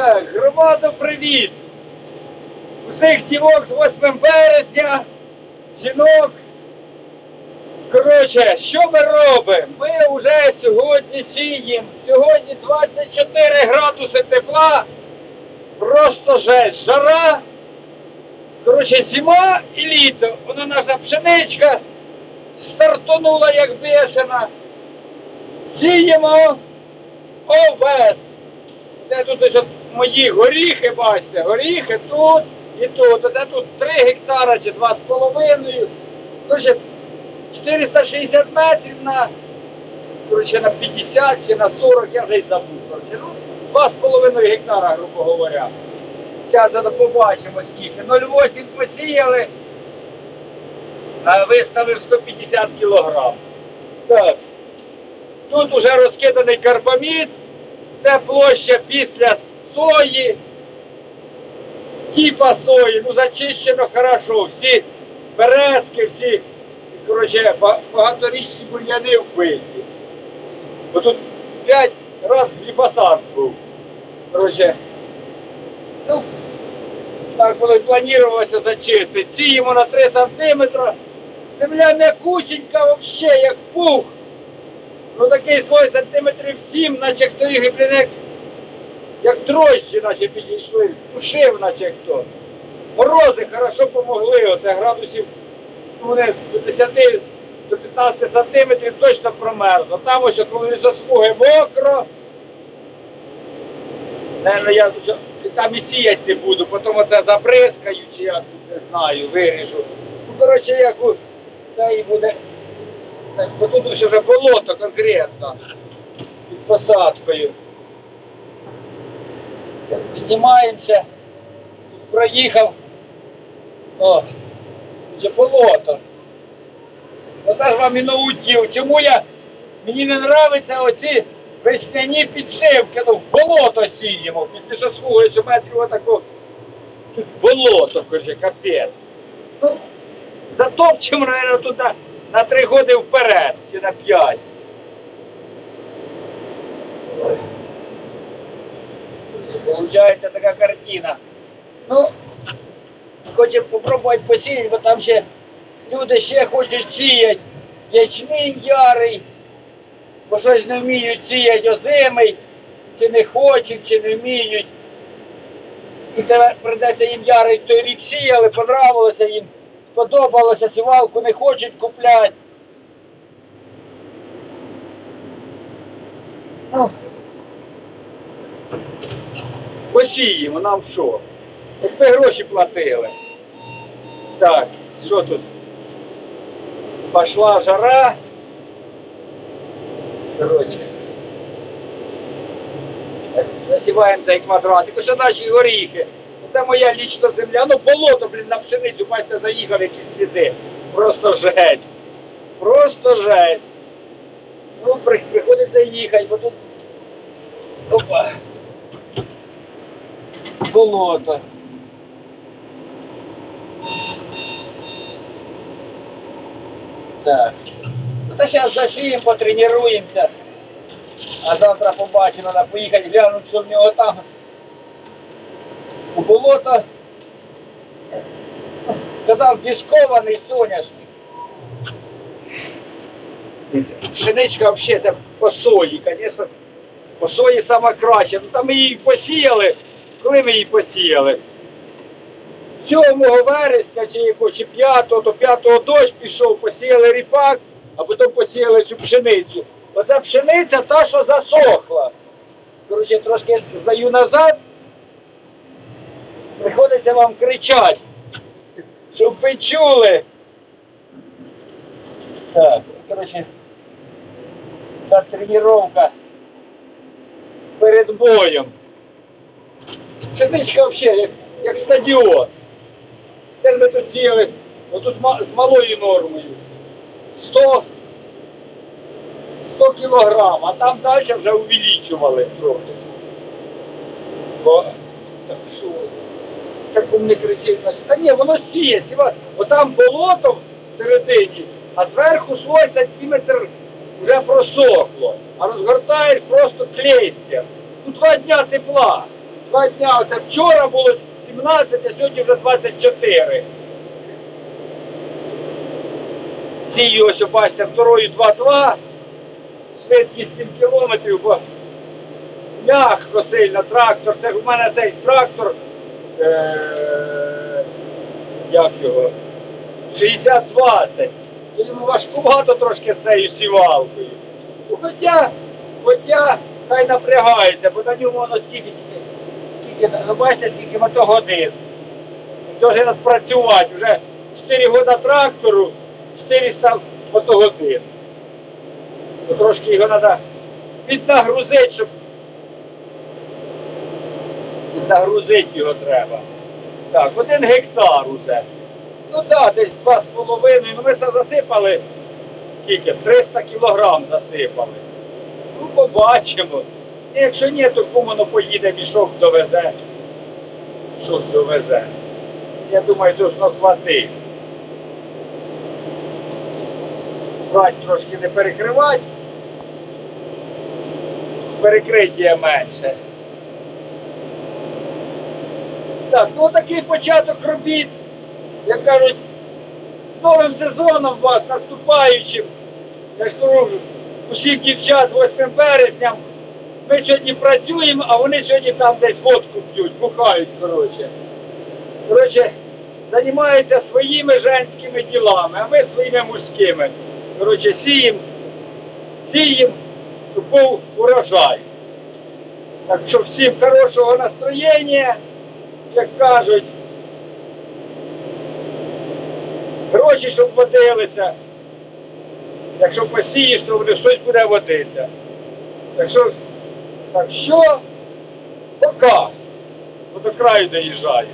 Так, громадо, привіт! Усіх дівок з 8 березня, жінок. Коротше, що ми робимо? Ми вже сьогодні сіємо. Сьогодні 24 градуси тепла. Просто жесть. Жара. Коротше, зима і літо. Вона наша пшеничка стартонула як бешена. Сіємо овес. Це тут ось мої горіхи, бачите, горіхи тут і тут. Оце тут 3 гектара чи 2,5. Коротше, 460 метрів на, коротше, на 50 чи на 40, я вже й забув. Коротше, ну, 2,5 гектара, грубо говоря. Зараз побачимо скільки. 0,8 посіяли, а виставив 150 кілограм. Так. Тут уже розкиданий карбамід. Це площа після сої. Типа сої, ну зачищено хорошо. Всі березки, всі, коротше, багаторічні бур'яни вбиті. Бо тут 5 разів гліфосат був. Коротше, ну, так воно і планувалося зачистити. Сіємо на 3 сантиметри. Земля м'якусінька взагалі, як пух. Ну такий слой сантиметрів 7, наче хто їх, блін, як, дрожжі наче підійшли, сушив, наче хто. Морози хорошо помогли, оце градусів ну, вони до 10 до 15 сантиметрів точно промерзло. Там ось коли засмуги мокро. Наверно, я там і сіяти не буду, потім оце забризкаю, чи я тут не знаю, виріжу. Ну, коротше, як це і буде. Так, бо тут вже болото конкретно під посадкою. Піднімаємося, проїхав. О, це болото. Оце ж вам і наудів. Чому я мені не нравиться оці весняні підшивки, ну в болото сіємо, під що метрів отако. Тут болото, короче, капець. Ну, затопчемо, мабуть, туди на три роки вперед, чи на п'ять. Получається така картина. Ну, хочемо попробувати посіяти, бо там ще люди ще хочуть сіяти. Ячмінь ярий, бо щось не вміють сіяти озимий, чи не хочуть, чи не вміють. І тепер прийдеться їм ярий той рік сіяли, понравилося їм, сподобалося, сівалку не хочуть купляти. Ну, посіємо, нам що? Якби гроші платили. Так, що тут? Пошла жара. Короче. Засіваємо цей квадратик. Ось наші горіхи. Це моя лічна земля. Ну болото, блін, на пшеницю, бачите, заїхав якісь сліди. Просто жесть. Просто жесть. Ну, при- приходиться їхати, бо тут. Опа. Болото. Так. Ну та зараз засіємо, потренуємося. А завтра побачимо, треба поїхати глянути, що в нього там. У болото. Казав, дискований соняшник. Пшеничка взагалі це по сої, звісно, по сої саме краще. Ну там ми її посіяли. Коли ми її посіяли? 7 вересня чи чи 5, то 5 дощ пішов, посіяли ріпак, а потім посіяли цю пшеницю. Оця пшениця та, що засохла. Коротше, трошки здаю назад. Приходиться вам кричати, щоб ви чули. Так, коротше, та тренування перед боєм. Пшеничка взагалі як, як стадіон. Це ми тут сіяли, отут з малою нормою. 100, 100 кілограм, а там далі вже увеличували трохи. Бо так що, як не кричить, значить, та ні, воно сіє, сіва, бо там болото всередині, а зверху слой сантиметр вже просохло, а розгортаєш просто клейстя. Тут два дня тепла. Два дня. Оце вчора було 17, а сьогодні вже 24. Сію, ось бачите, второю 2-2, швидкість 7 кілометрів, бо м'ягко сильно трактор. Це ж у мене цей трактор, е- як його, 60-20. І Йому важкувато трошки з цією сівалкою. Ну, Хоча, хоча хай напрягається, бо на ньому воно скільки, ну бачите, скільки мотогодин. Дуже працювати. Вже 4 роки трактору, 400 мотогодин. То трошки його треба піднагрузити, щоб піднагрузити його треба. Так, один гектар уже. Ну так, да, десь два з половиною. Ну ми засипали. Скільки? 300 кілограм засипали. Ну, побачимо. Якщо ні, то кумоно поїде, мішок довезе. Мішок довезе. Я думаю, должно хватити. Брать трошки не перекривати. Перекриття менше. Так, ну такий початок робіт, як кажуть, з новим сезоном вас наступаючим. Я ж кажу, усіх дівчат з 8 березням. Ми сьогодні працюємо, а вони сьогодні там десь водку п'ють, бухають, коротше. Коротше, займаються своїми женськими ділами, а ми своїми мужськими. Коротше, сіємо, сіємо, щоб був урожай. Так що всім хорошого настроєння, як кажуть. Гроші, щоб водилися. Якщо посієш, то буде- щось буде водитися. Так що, так що, пока. До краю доїжджаю.